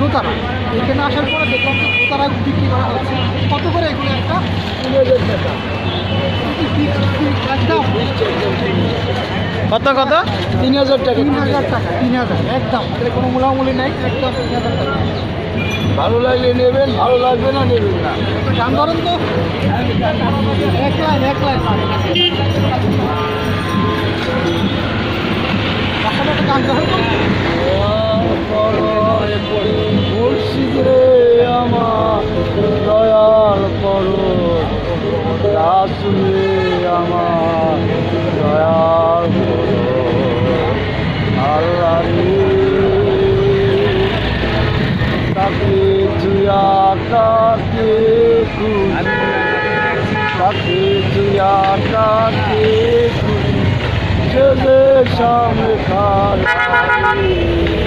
দোতারা এখানে আসার পরে দেখলাম যে দোতারা বিক্রি করা হচ্ছে। কত করে এগুলো একটা? কত কত? তিন হাজার টাকা। তিন হাজার টাকা তিন হাজার। একদম। কোনো মূলামূলি নেই একদম তিন হাজার টাকা। ভালো লাগলে নেবেন ভালো লাগবে না নেবেন না। দাম ধরেন তো। এক লাইন এক লাইন। রাসুলে আমার দয়াল আল্লাহ তাকে জুয়া তাকে তাকে জুয়া তাকে ছেলে সামনে বসে